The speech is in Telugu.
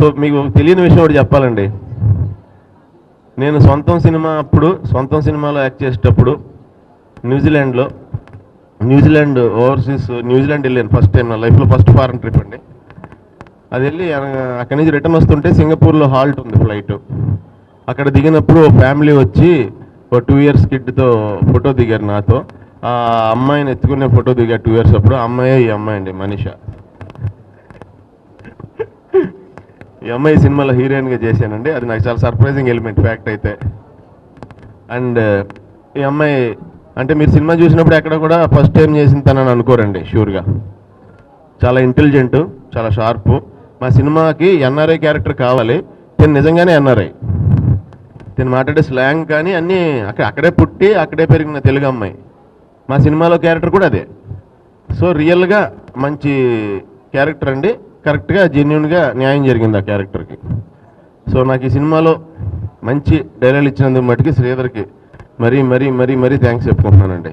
సో మీకు తెలియని విషయం ఒకటి చెప్పాలండి. నేను సొంతం సినిమా అప్పుడు సొంతం సినిమాలో యాక్ట్ చేసేటప్పుడు న్యూజిలాండ్లో New Zealand overseas New Zealand వెళ్ళాను ఫస్ట్ టైం నా లైఫ్లో ఫస్ట్ ఫారెన్ ట్రిప్ అండి. అది వెళ్ళి అక్కడి నుంచి రిటర్న్ వస్తుంటే సింగపూర్లో హాల్ట్ ఉంది ఫ్లైట్. అక్కడ దిగినప్పుడు ఓ ఫ్యామిలీ వచ్చి ఓ టూ ఇయర్స్ కిడ్తో ఫోటో దిగారు నాతో. ఆ అమ్మాయిని ఎత్తుకునే ఫోటో దిగారు టూ ఇయర్స్ అప్పుడు. అమ్మాయి అమ్మాయే ఈ అమ్మాయి అండి మనీష. ఈ అమ్మాయి సినిమాలో హీరోయిన్గా చేశానండి. అది నాకు చాలా సర్ప్రైజింగ్ ఎలిమెంట్ ఫ్యాక్ట్ అయితే. అండ్ ఈ అమ్మాయి అంటే మీరు సినిమా చూసినప్పుడు ఎక్కడ కూడా ఫస్ట్ టైం చేసిన తనని అనుకోరండి షూర్గా చాలా ఇంటెలిజెంట్ చాలా షార్ప్ మా సినిమాకి ఎన్ఆర్ఐ క్యారెక్టర్ కావాలి. నేను నిజంగానే ఎన్ఆర్ఐ నేను మాట్లాడే స్లాంగ్ కానీ అన్నీ అక్కడ అక్కడే పుట్టి అక్కడే పెరిగిన తెలుగు అమ్మాయి. మా సినిమాలో క్యారెక్టర్ కూడా అదే. సో రియల్గా మంచి క్యారెక్టర్ అండి. కరెక్ట్గా జెన్యున్గా న్యాయం జరిగింది ఆ క్యారెక్టర్కి సో నాకు ఈ సినిమాలో మంచి డైలాగ్ ఇచ్చినందుకు మటుకి శ్రీధర్కి మరీ మరీ మరీ మరీ థ్యాంక్స్ చెప్పుకుంటున్నానండి.